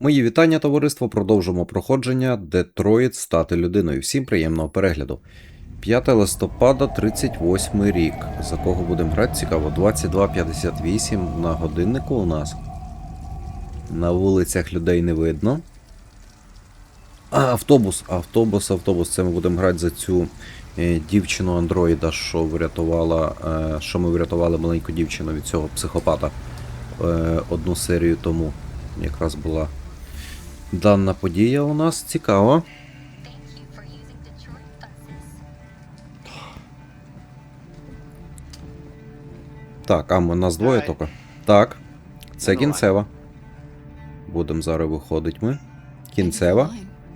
Мої вітання, товариство. Продовжимо проходження Детройт стати людиною. Всім приємного перегляду. 5 листопада, 38 рік. За кого будемо грати? Цікаво. 22.58 на годиннику у нас. На вулицях людей не видно. А, автобус, автобус, автобус. Це ми будемо грати за цю е, дівчину андроїда, що врятувала, е, що ми врятували маленьку дівчину від цього психопата е, одну серію тому. Якраз була дана подія у нас buses. Так, а ми нас двоє тільки. Так. Це кінцева. Будемо зараз виходить ми. Кінцева.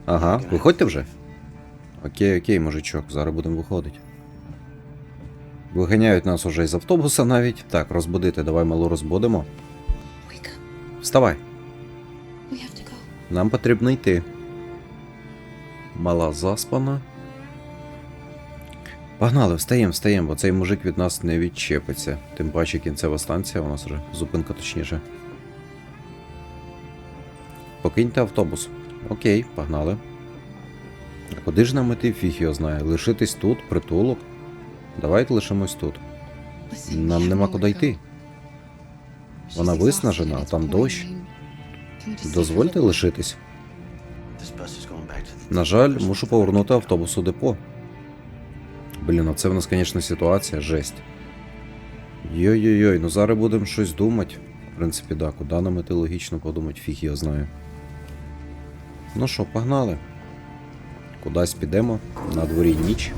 Ага, виходьте вже. Окей, окей, мужичок, зараз будемо виходити. Виганяють нас уже із автобуса навіть. Так, розбудити, давай малу розбудимо. Вставай, нам потрібно йти. Мала заспана. Погнали, встаємо, встаємо, бо цей мужик від нас не відчепиться. Тим паче кінцева станція у нас вже, зупинка точніше. Покиньте автобус. Окей, погнали. А куди ж нам іти, фіг його знає. Лишитись тут, притулок. Давайте лишимось тут. Нам нема куди йти. Вона виснажена, а там дощ. Дозвольте лишитись. На жаль, мушу повернути автобус у депо. Блін, а це в нас, звісно, ситуація, жесть. Йой-йой-йой, ну зараз будемо щось думати. В принципі, да, куди нам іти логічно подумати, фіг я знаю. Ну що, погнали. Кудись підемо. На дворі ніч.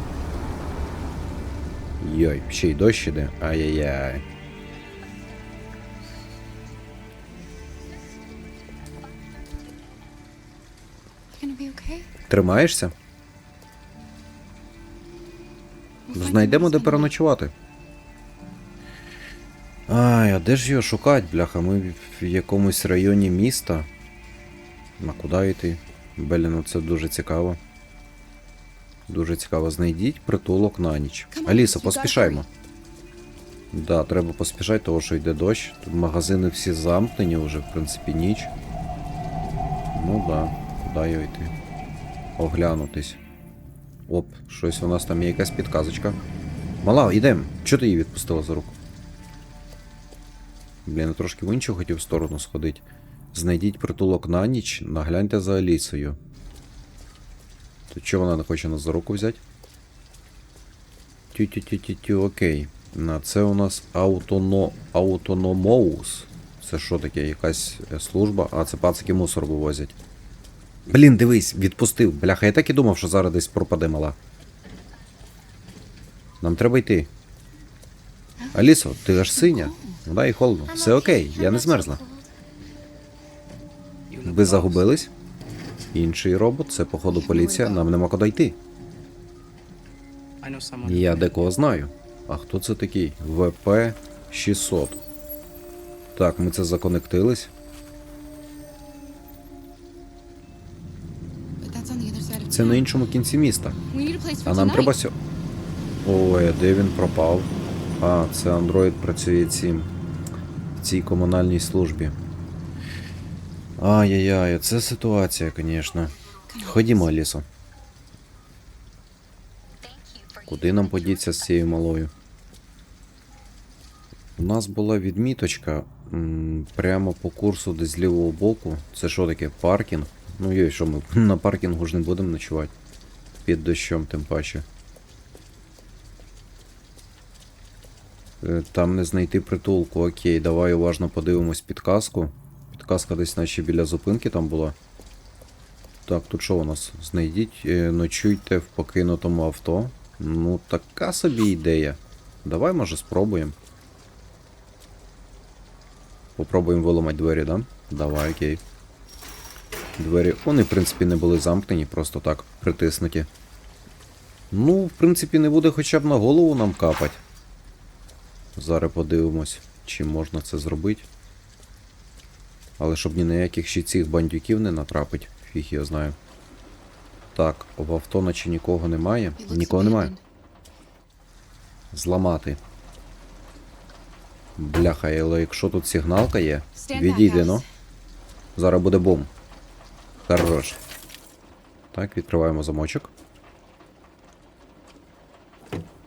Йой, ще й дощ іде. Ай-яй-яй. Тримаєшся? Знайдемо де переночувати. Ай, а де ж його шукати, бляха? Ми в якомусь районі міста. На куди йти? Блін, ну це дуже цікаво. Дуже цікаво. Знайдіть притулок на ніч. Аліса, поспішаймо. Да, треба поспішати, тому що йде дощ. Тут магазини всі замкнені вже, в принципі, ніч. Ну да, куди його йти? Оглянутись. Оп, щось у нас там є якась підказочка. Мала, йдем. Чого ти її відпустила за руку? Блін, я трошки в іншу хотів сторону сходити. Знайдіть притулок на ніч, нагляньте за Алісою. То чого вона не хоче нас за руку взяти? Тю-тю-тю-тю-тю, окей. На це у нас аутоно... аутономоус. Це що таке? Якась е, служба? А, це пацики мусор вивозять. Блін, дивись, відпустив. Бляха, я так і думав, що зараз десь пропаде мала. Нам треба йти. Алісо, ти аж синя. Ну і холодно. Все окей, я не змерзла. Ви загубились? Інший робот, це походу поліція, нам нема куди йти. Я декого знаю. А хто це такий? ВП 600. Так, ми це законектились. Це на іншому кінці міста. А нам треба сьо. Ой, а де він пропав? А, це Андроїд працює цим. В цій комунальній службі. Ай-яй-яй, це ситуація, звісно. Ходімо, Алісо. Куди нам подіться з цією малою? У нас була відміточка прямо по курсу десь з лівого боку. Це що таке? Паркінг? Ну йой, що ми на паркінгу ж не будемо ночувати. Під дощом, тим паче. Е, Там не знайти притулку. Окей, давай уважно подивимось підказку. Підказка десь наче біля зупинки там була. Так, тут що у нас? Знайдіть, е, ночуйте в покинутому авто. Ну, така собі ідея. Давай, може, спробуємо. Попробуємо виламати двері, да? Давай, окей. Двері. Вони, в принципі, не були замкнені, просто так, притиснуті. Ну, в принципі, не буде хоча б на голову нам капати. Зараз подивимось, чи можна це зробити. Але щоб ні на яких ще цих бандюків не натрапить, фіг я знаю. Так, в авто наче нікого немає. Нікого немає. Зламати. Бляха, але якщо тут сигналка є, відійди, ну. Зараз буде бум. Хорош. Так, відкриваємо замочок.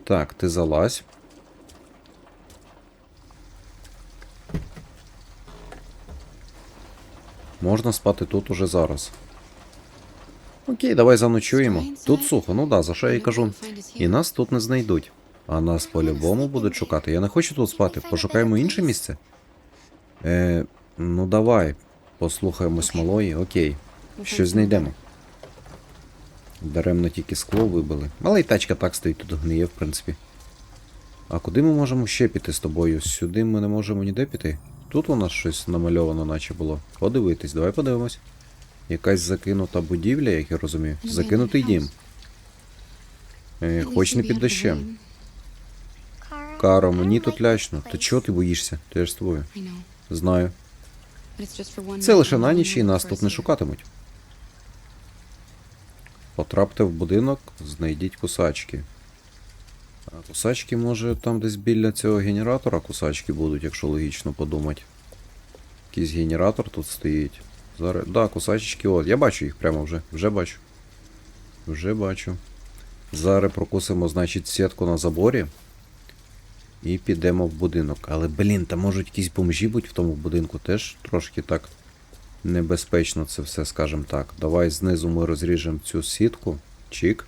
Так, ти залазь. Можна спати тут уже зараз. Окей, давай заночуємо. Тут сухо, ну да, за що я і кажу. І нас тут не знайдуть. А нас по-любому будуть шукати. Я не хочу тут спати. Пошукаємо інше місце. Е, ну давай. Послухаємось малої, окей. Щось знайдемо. Даремно тільки скло вибили. Але й тачка так стоїть, тут гниє, в принципі. А куди ми можемо ще піти з тобою? Сюди ми не можемо ніде піти. Тут у нас щось намальовано, наче було. Подивитись, давай подивимось. Якась закинута будівля, як я розумію. Закинутий дім. Е, хоч не під дощем. Каро, мені тут лячно. Та чого ти боїшся? Ти ж з тобою. Знаю. Це лише на ніч і нас тут не шукатимуть. Потрапте в будинок, знайдіть кусачки. Кусачки, може, там десь біля цього генератора кусачки будуть, якщо логічно подумати. Якийсь генератор тут стоїть. Зараз. Да, кусачечки, от. Я бачу їх прямо вже. Вже бачу. Вже бачу. Зараз прокусимо, значить, сітку на заборі. І підемо в будинок. Але, блін, там можуть якісь бомжі бути в тому будинку. Теж трошки так небезпечно це все, скажем так. Давай знизу ми розріжемо цю сітку. Чик.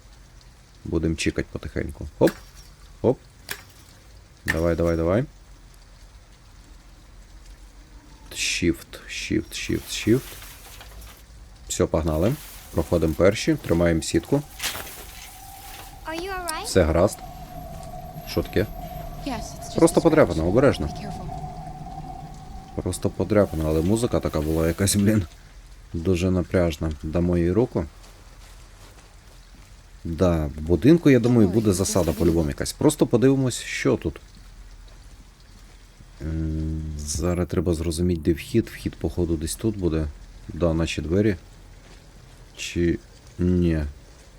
Будемо чікати потихеньку. Хоп. Хоп. Давай, давай, давай. Shift, shift, shift, shift. Все, погнали. Проходимо перші, тримаємо сітку. Все гаразд. Що таке? Просто подряпана, обережно. Просто подряпана, але музика така була якась, блін. Дуже напряжна. Дамо їй руку. Да, в будинку, я думаю, буде засада по-любому якась. Просто подивимось, що тут. Зараз треба зрозуміти, де вхід. Вхід, походу, десь тут буде. Да, наче двері. Чи. Ні.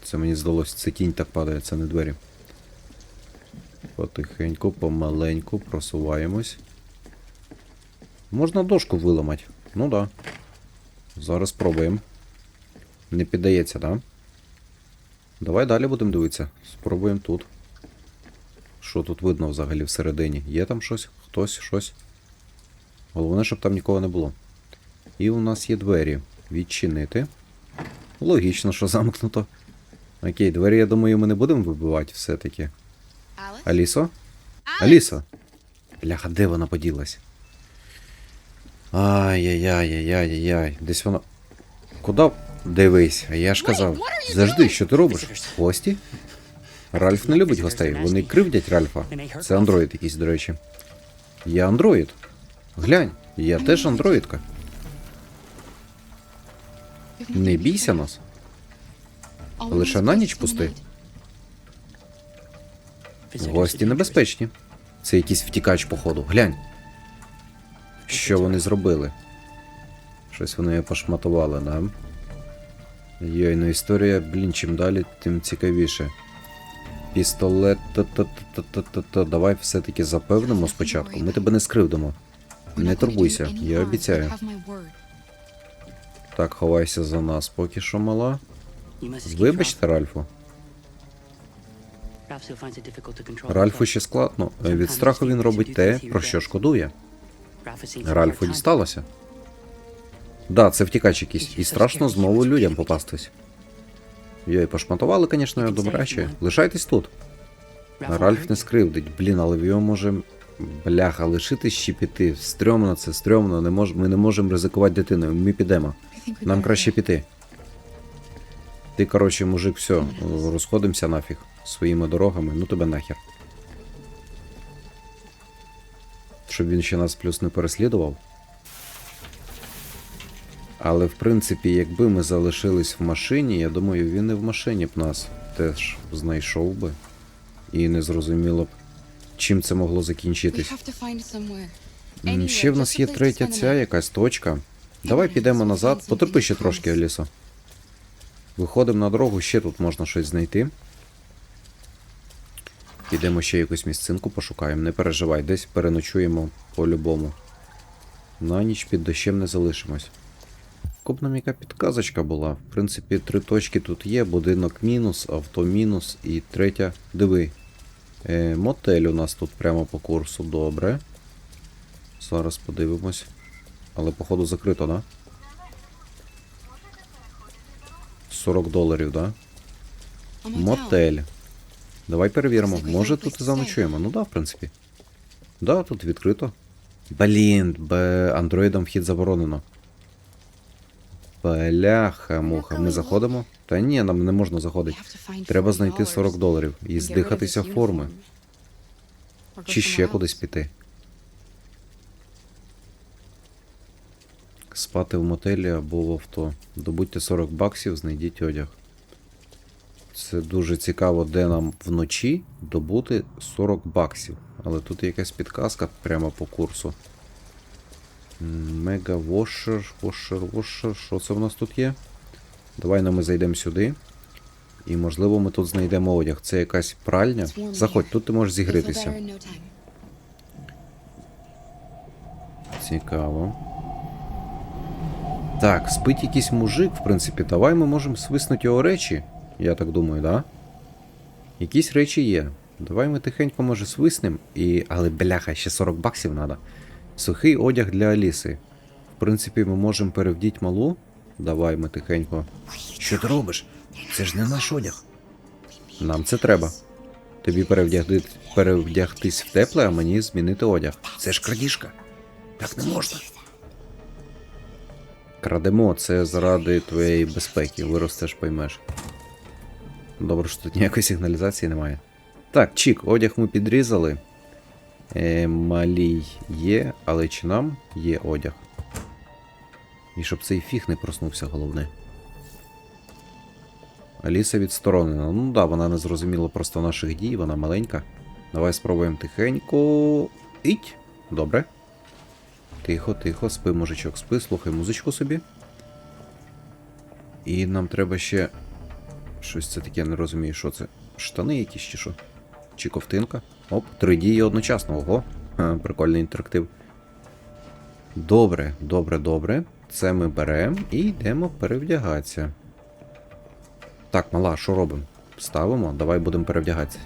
Це мені здалося, це тінь так падає, це не двері. Потихеньку, помаленьку просуваємось. Можна дошку виламати. Ну да. Зараз спробуємо. Не піддається, да? Давай далі будемо дивитися. Спробуємо тут. Що тут видно взагалі всередині? Є там щось? Хтось, щось? Головне, щоб там нікого не було. І у нас є двері. Відчинити. Логічно, що замкнуто. Окей, двері, я думаю, ми не будемо вибивати все-таки. Алісо? Алісо? Бляха, де вона поділась? Ай-яй-яй-яй-яй-яй. Десь вона. Куда? Дивись, а я ж казав. Завжди, що ти робиш? Гості? Ральф не любить гостей. Вони кривдять Ральфа. Це андроїд якийсь, до речі. Я андроїд. Глянь, я теж андроїдка. Не бійся нас. Лише на ніч пусти. Гості небезпечні. Це якийсь втікач, походу. Глянь. Що вони зробили? Щось вони пошматували, да? Йой, ну історія, блін, чим далі, тим цікавіше. Пістолет. Та-та-та-та-та-та. Давай все-таки запевнимо спочатку. Ми тебе не скривдимо. Не турбуйся, я обіцяю. Так, ховайся за нас поки що мала. Вибачте, Ральфу. Ральфу ще складно. Від страху він робить те, про що шкодує. Ральфу дісталося. Да, це втікач якийсь. І страшно знову людям попастись. Йой, пошматували, звісно, його добряче. Лишайтесь тут. Ральф не скривдить. Блін, але в його може. Бляха, лишитись чи піти. Стрьомно це, стрьомно. Не мож... Ми не можемо ризикувати дитиною. Ми підемо. Нам краще піти. Ти, коротше, мужик, все, розходимося нафіг своїми дорогами, ну тебе нахер. Щоб він ще нас плюс не переслідував. Але в принципі, якби ми залишились в машині, я думаю, він і в машині б нас теж знайшов би. І не зрозуміло б, чим це могло закінчитись. Ще в нас є третя ця якась точка. Давай підемо назад. Потерпи ще трошки. Алісо. Виходимо на дорогу, ще тут можна щось знайти. Підемо ще якусь місцинку пошукаємо. Не переживай, десь переночуємо по-любому. На ніч під дощем не залишимось. нам яка підказочка була. В принципі, три точки тут є: будинок мінус, авто мінус і третя. Диви. Е, мотель у нас тут прямо по курсу. Добре. Зараз подивимось. Але походу закрито, да? 40 доларів, да? Мотель. Давай перевіримо. Може тут і заночуємо. Ну да, в принципі. Да, тут відкрито. Блін, б андроїдам вхід заборонено. Бляха, муха. Ми заходимо? Та ні, нам не можна заходити. Треба знайти 40 доларів і здихатися форми. Чи ще кудись піти. Спати в мотелі або в авто. Добудьте 40 баксів, знайдіть одяг. Це дуже цікаво, де нам вночі добути 40 баксів. Але тут є якась підказка прямо по курсу. Мега вошер, вошер, вошер. Що це в нас тут є? Давай ми зайдемо сюди. І можливо ми тут знайдемо одяг. Це якась пральня. Заходь, тут ти можеш зігрітися. Цікаво. Так, спить якийсь мужик, в принципі, давай ми можемо свиснути його речі. Я так думаю, да? Якісь речі є. Давай ми тихенько, може, свиснем і. Але бляха, ще 40 баксів треба. Сухий одяг для Аліси. В принципі, ми можемо перевдіти малу. Давай ми тихенько. Що ти робиш? Це ж не наш одяг. Нам це треба. Тобі перевдягти... перевдягтись в тепле, а мені змінити одяг. Це ж крадіжка. Так не можна. Крадемо, це заради твоєї безпеки. Виростеш, поймеш. Добре, що тут ніякої сигналізації немає. Так, чік, одяг ми підрізали. Е, малій є, але чи нам є одяг? І щоб цей фіг не проснувся, головне. Аліса відсторонена. Ну да, вона не зрозуміла просто наших дій, вона маленька. Давай спробуємо тихенько. Іть. Добре. Тихо, тихо, спи, мужичок, спи, слухай музичку собі. І нам треба ще. Щось це таке, я не розумію, що це. Штани якісь чи що? Чи ковтинка? Оп, три дії одночасно. Ого. Ха, прикольний інтерактив. Добре, добре, добре. Це ми беремо і йдемо перевдягатися. Так, мала, що робимо? Ставимо, давай будемо перевдягатися.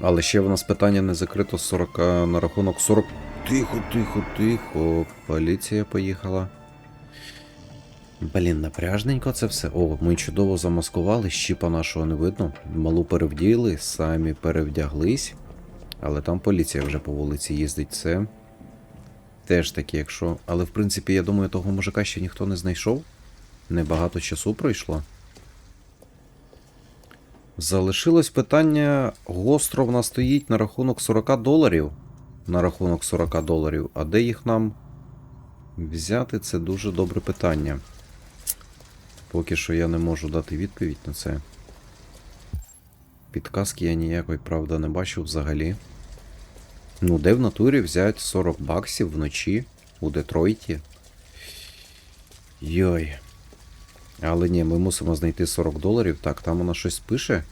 Але ще в нас питання не закрито 40 на рахунок 40. Тихо, тихо, тихо. Поліція поїхала. Блін, напряжненько це все. О, ми чудово замаскували, щіпа нашого не видно. Малу перевділи, самі перевдяглись. Але там поліція вже по вулиці їздить. Це теж таке, якщо. Але в принципі, я думаю, того мужика ще ніхто не знайшов. Небагато часу пройшло. Залишилось питання. Гостро в нас стоїть на рахунок 40 доларів. На рахунок 40 доларів. А де їх нам взяти? Це дуже добре питання. Поки що я не можу дати відповідь на це. Підказки я ніякої, правда, не бачу взагалі. Ну, де в натурі взяти 40 баксів вночі у Детройті? Йой. Але ні, ми мусимо знайти 40 доларів. Так, там вона щось пише.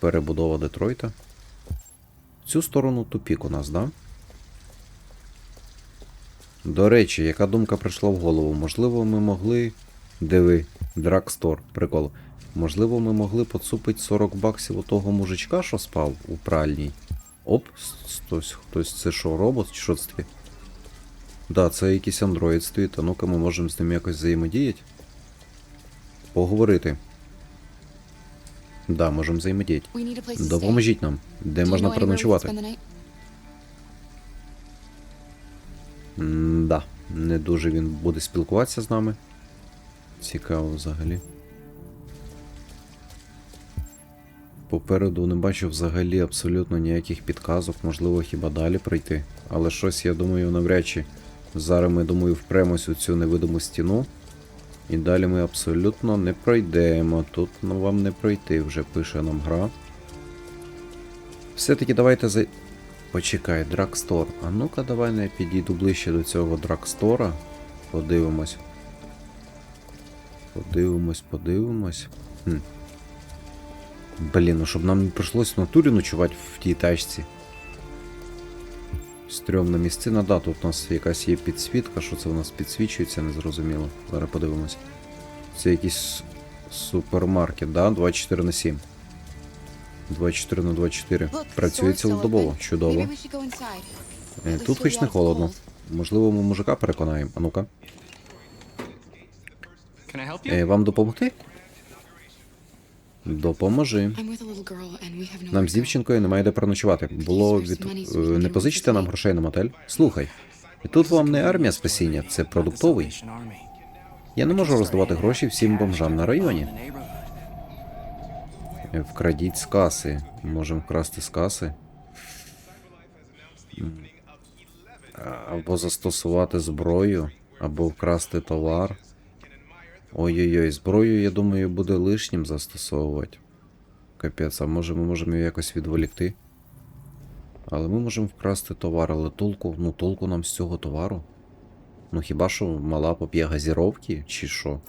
Перебудова Детройта. Цю сторону тупік у нас, да? До речі, яка думка прийшла в голову? Можливо, ми могли. Диви, Драгстор, прикол. Можливо, ми могли поцупити 40 баксів у того мужичка, що спав у пральній. Оп, хтось, хтось це що, робот, чи що це таке? Да, це якийсь андроїд стоїть, а ну-ка ми можемо з ним якось взаємодіяти. Поговорити. Да, можемо взаємодіяти. Допоможіть нам, де можна переночувати. Да, не дуже він буде спілкуватися з нами. Цікаво взагалі. Попереду не бачу взагалі абсолютно ніяких підказок, можливо, хіба далі пройти. Але щось, я думаю, навряд чи. Зараз ми, думаю, впремось у цю невидиму стіну. І далі ми абсолютно не пройдемо. Тут ну, вам не пройти, вже пише нам гра. Все-таки давайте за. Почекай, Драгстор. А ну-ка, давай я підійду ближче до цього Драгстора. Подивимось. Подивимось, подивимось. Хм. Блін, ну щоб нам не прийшлось в натурі ночувати в тій тачці. Стрьомна місцина, да, тут у нас якась є підсвітка, що це у нас підсвічується, незрозуміло. Зараз подивимось. Це якийсь супермаркет, да? 24 на 7. 24 на 24. Працює цілодобово, чудово. Е, Тут хоч не холодно. Можливо, ми мужика переконаємо. А ну-ка. Е, вам допомогти? Nowhere Нам з дівчинкою немає де переночувати. Було від... е, не позичте нам грошей на мотель? Слухай. І тут вам не армія спасіння, це продуктовий. Я не можу роздавати гроші всім бомжам на районі. Вкрадіть з каси. Можемо вкрасти з каси. Або застосувати зброю, або вкрасти товар. Ой-ой-ой, зброю, я думаю, буде лишнім застосовувати. Капець, а може ми можемо її якось відволікти? Але ми можемо вкрасти товар, але толку, ну толку нам з цього товару. Ну хіба що мала поп'є газіровки, чи що?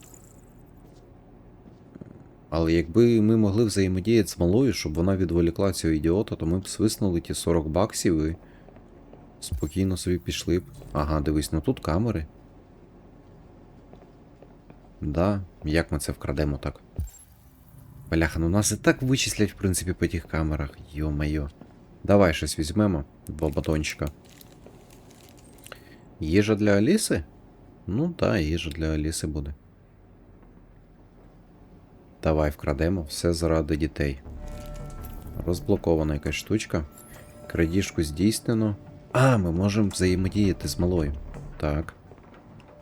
Але якби ми могли взаємодіяти з малою, щоб вона відволікла цього ідіота, то ми б свиснули ті 40 баксів і спокійно собі пішли б. Ага, дивись, ну тут камери. Да, як ми це вкрадемо так? Бляха, ну нас і так вичислять, в принципі, по тих камерах. Йо-майо. Давай щось візьмемо. Два батончика. Їжа для Аліси? Ну так, їжа для Аліси буде. Давай вкрадемо все заради дітей. Розблокована якась штучка. Крадіжку здійснено. А, ми можемо взаємодіяти з малою. Так.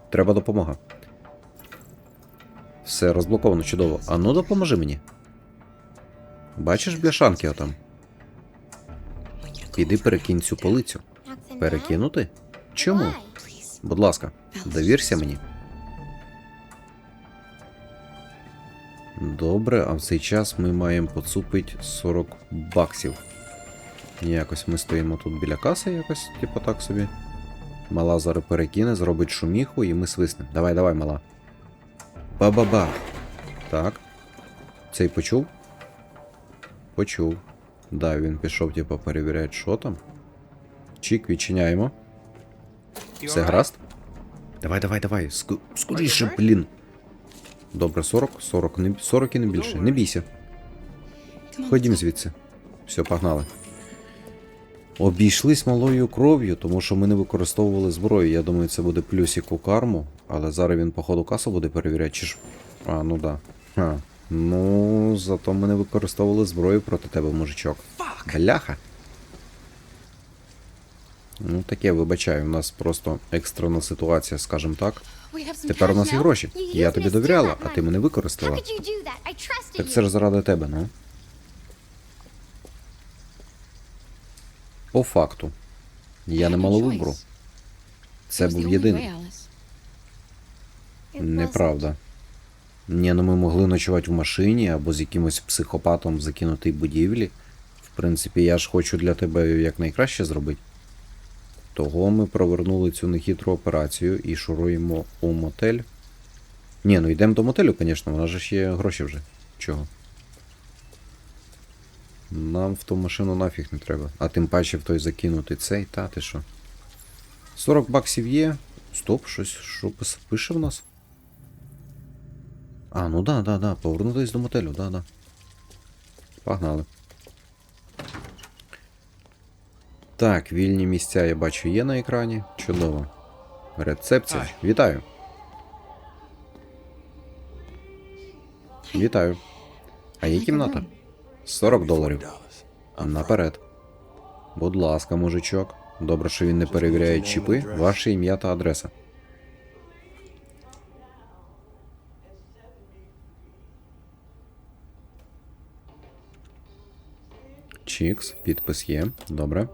Треба допомога. Все, розблоковано, чудово. А ну допоможи мені. Бачиш бляшанки отам? Піди перекинь цю полицю. Перекинути? Чому? Будь ласка, довірся мені. Добре, а в цей час ми маємо поцупити 40 баксів. Якось ми стоїмо тут біля каси, якось, типу так собі. Мала зараз перекине, зробить шуміху і ми свиснемо. Давай, давай, мала. Ба-ба-ба. Так. Цей почув? Почув. Да, він пішов, типу, перевіряти, що там. Чік, відчиняємо. Все гаразд? Давай, давай, давай. Скоріше, блін. Добре, 40, 40, 40 і не більше. Не бійся. Ходім звідси. Все, погнали. Обійшлись малою кров'ю, тому що ми не використовували зброю. Я думаю, це буде плюсик у карму, але зараз він, походу, касу буде перевіряти, чи ж. А, ну да. Ха. Ну, зато ми не використовували зброю проти тебе, мужичок. Бляха. Ну, таке, вибачаю, у нас просто екстрена ситуація, скажімо так. Тепер у нас є гроші. Я тобі довіряла, а ти мене використала. Так це ж заради тебе, ну. По факту. Я не мало вибору. Це був єдиний. Неправда. Ні, ну ми могли ночувати в машині або з якимось психопатом в закинутій будівлі. В принципі, я ж хочу для тебе якнайкраще зробити. Того ми провернули цю нехитру операцію і шуруємо у мотель. Ні, ну йдемо до мотелю, звісно, вона ж є гроші вже. Чого? Нам в ту машину нафіг не треба. А тим паче в той закинутий цей, та ти що? 40 баксів є. Стоп, щось, що пише в нас? А, ну да, да, да, повернутись до мотелю, да, да. Погнали. Так, вільні місця я бачу є на екрані. Чудово. Рецепція. Вітаю. Вітаю. А є кімната? 40 доларів. Наперед. Будь ласка, мужичок. Добре, що він не перевіряє чіпи, ваше ім'я та адреса. Чікс, підпис є. Добре.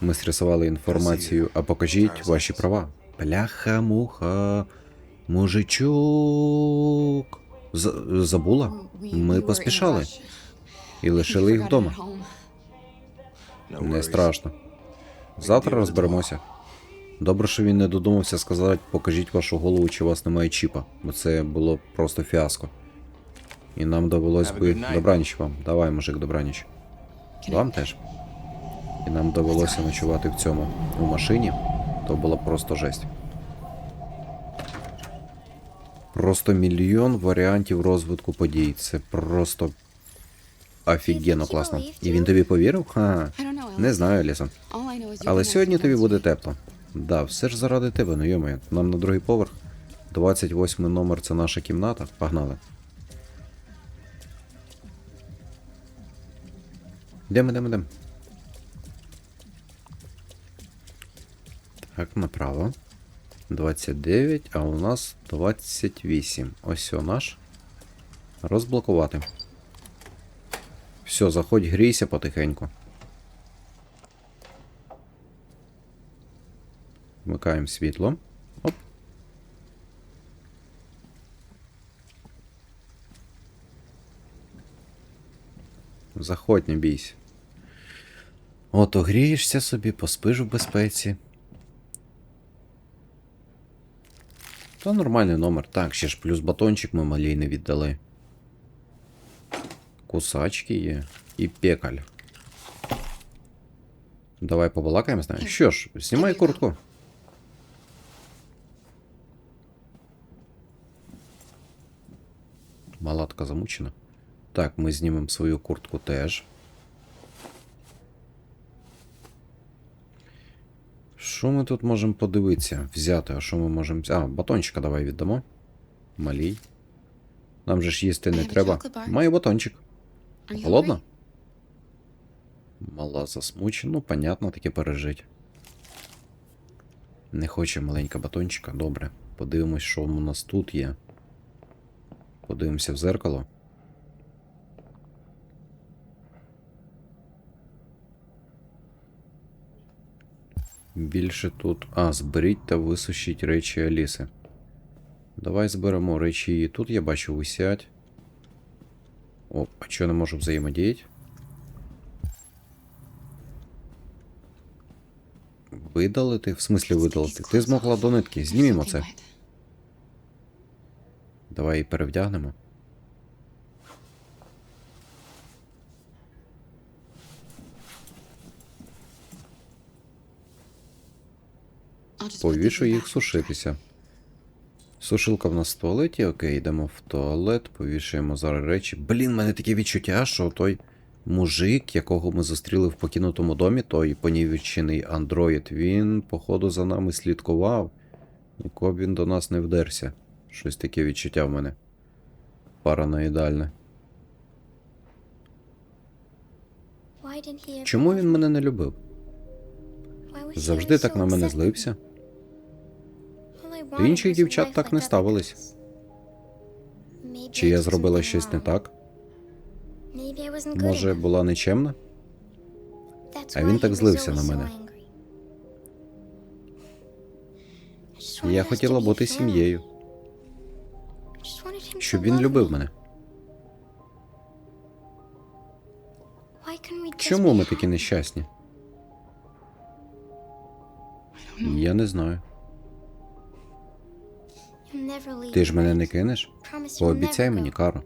Ми стресували інформацію, а покажіть ваші права. Бляха-муха. Мужичок. З- забула? Ми поспішали. І лишили їх вдома. Не страшно. Завтра розберемося. Добре, що він не додумався сказати, покажіть вашу голову, чи у вас немає чіпа, бо це було просто фіаско. І нам довелось би. Добраніч вам. Давай, мужик, добраніч. Вам теж. І нам довелося ночувати в цьому у машині. То була просто жесть. Просто мільйон варіантів розвитку подій. Це просто офігенно класно. І він тобі повірив? Ха. Не знаю, Ліса. All I know is you're Але сьогодні тобі буде тепло. Да, все ж заради тебе, ну йомаю. Нам на другий поверх. 28 номер це наша кімната. Погнали. Йдемо, йдемо, йдемо. Так, направо. 29, а у нас 28. Ось наш. Розблокувати. Все, заходь, грійся потихеньку. Вмикаємо світло. Оп. Заходь, не бійся. От огрієшся собі, поспиш в безпеці. Та нормальний номер. Так, ще ж плюс батончик ми малій не віддали. Кусачки є. І пекаль. Давай побалакаємо з нею. Що ж, знімай куртку. Малатка замучена. Так, ми знімемо свою куртку теж. Що ми тут можемо подивитися? Взяти, а що ми можемо? А, батончика давай віддамо. Малій. Нам же ж їсти не треба. Маю батончик. Hungry? Мала засмучена, ну, понятно, таке пережить. Не хоче маленька батончика, добре. Подивимось, що у нас тут є. Подивимося в зеркало. Більше тут. А, зберіть та висушіть речі Аліси. Давай зберемо речі її. Тут я бачу висять. О, а чого не можу взаємодіяти? Видалити? В смислі видалити? Ти змогла до нитки. Знімімо це. Давай її перевдягнемо. Повішу їх сушитися. Сушилка в нас в туалеті, окей, йдемо в туалет, повішуємо зараз речі. Блін, в мене таке відчуття, що той мужик, якого ми зустріли в покинутому домі, той понівечений андроїд, він, походу, за нами слідкував. Нікого б він до нас не вдерся. Щось таке відчуття в мене. Параноїдальне. Чому він мене не любив? Завжди так на мене злився. До інших дівчат так не ставились. Чи я зробила щось не так? Може, була нечемна? А він так злився на мене. Я хотіла бути сім'єю, щоб він любив мене. Чому ми такі нещасні? Я не знаю. Ти ж мене не кинеш? Пообіцяй мені, Каро.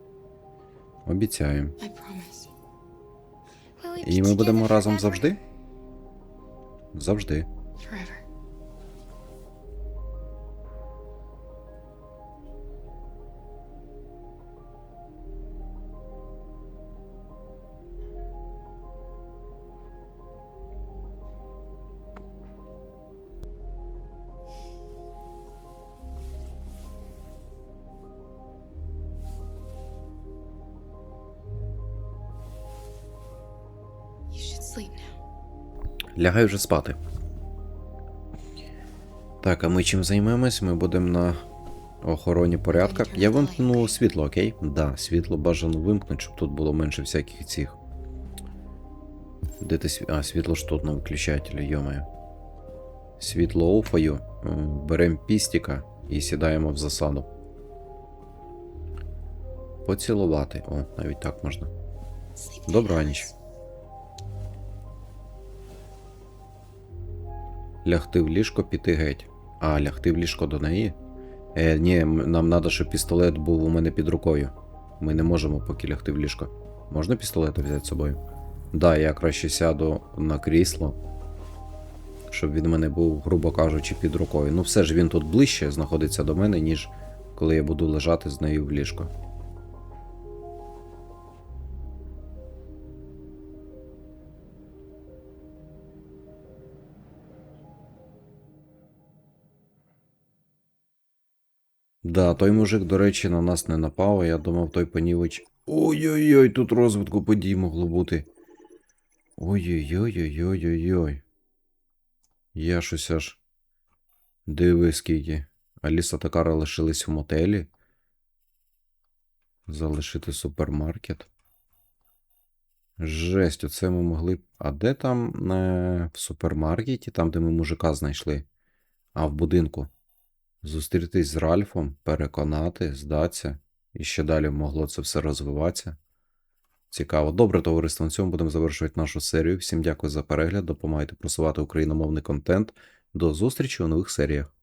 Обіцяю. І ми будемо разом завжди? Завжди. Лягай вже спати. Так, а ми чим займемось? Ми будемо на охороні порядка. Я вимкну світло, окей? Да, світло бажано вимкнути, щоб тут було менше всяких цих. Де ти світло? А, світло ж тут на виключателі, йомаю. Світло офаю. Беремо пістіка і сідаємо в засаду. Поцілувати. О, навіть так можна. Добраніч. Лягти в ліжко, піти геть. А, лягти в ліжко до неї? Е, ні, нам треба, щоб пістолет був у мене під рукою. Ми не можемо поки лягти в ліжко. Можна пістолет взяти з собою? Да, я краще сяду на крісло, щоб він мене був, грубо кажучи, під рукою. Ну все ж він тут ближче знаходиться до мене, ніж коли я буду лежати з нею в ліжко. Да, той мужик, до речі, на нас не напав, а я думав, той понівеч. Ой-ой-ой, тут розвитку подій могло бути. Ой-ой-ой-ой-ой-ой. Я щось аж. Диви скільки. Аліса та Кара лишились в мотелі. Залишити супермаркет. Жесть, оце ми могли. А де там е, в супермаркеті, там, де ми мужика знайшли? А, в будинку. Зустрітись з Ральфом, переконати, здатися. І ще далі могло це все розвиватися. Цікаво. Добре, товариство, на цьому будемо завершувати нашу серію. Всім дякую за перегляд. Допомагайте просувати україномовний контент. До зустрічі у нових серіях.